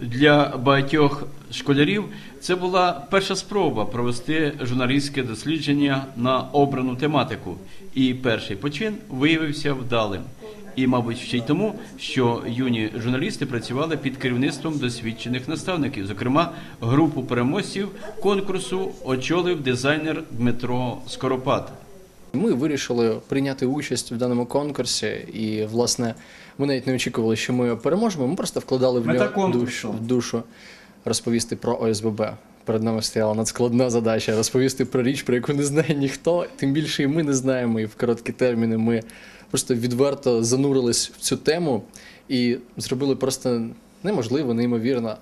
Для багатьох школярів це була перша спроба провести журналістське дослідження на обрану тематику, і перший почин виявився вдалим. І, мабуть, ще й тому, що юні журналісти працювали під керівництвом досвідчених наставників. Зокрема, групу переможців конкурсу очолив дизайнер Дмитро Скоропад. Ми вирішили прийняти участь в даному конкурсі, і власне ми навіть не очікували, що ми переможемо. Ми просто вкладали в нього душу, в душу розповісти про ОСББ. Перед нами стояла надскладна задача розповісти про річ, про яку не знає ніхто. Тим більше і ми не знаємо. І в короткі терміни ми просто відверто занурились в цю тему і зробили просто неможливо, неймовірно.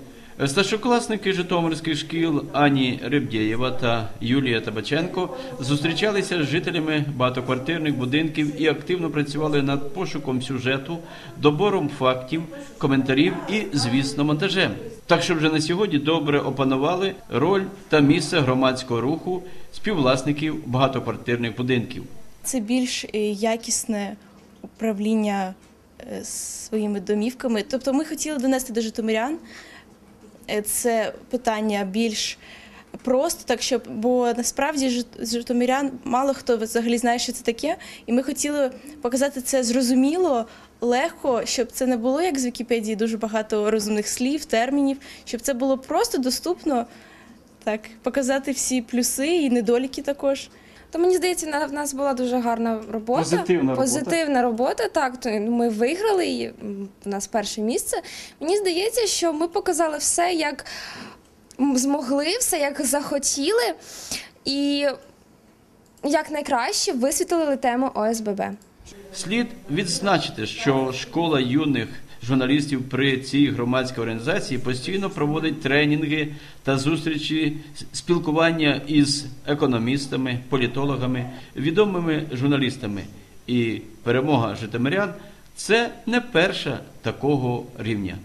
Старшокласники Житомирських шкіл Ані Рибдєєва та Юлія Табаченко зустрічалися з жителями багатоквартирних будинків і активно працювали над пошуком сюжету, добором фактів, коментарів і, звісно, монтажем. Так що вже на сьогодні добре опанували роль та місце громадського руху співвласників багатоквартирних будинків. Це більш е, якісне управління е, своїми домівками. Тобто ми хотіли донести до житомирян це питання більш просто, так щоб, бо насправді з житомирян мало хто взагалі знає, що це таке, і ми хотіли показати це зрозуміло. Легко, щоб це не було як з Вікіпедії, дуже багато розумних слів, термінів, щоб це було просто доступно, так, показати всі плюси і недоліки також. То мені здається, в нас була дуже гарна робота. Позитивна робота. Позитивна робота. Так, то ми виграли і у нас перше місце. Мені здається, що ми показали все, як змогли, все як захотіли, і як найкраще висвітлили тему ОСББ. Слід відзначити, що школа юних журналістів при цій громадській організації постійно проводить тренінги та зустрічі спілкування із економістами, політологами, відомими журналістами. І перемога житомирян це не перша такого рівня.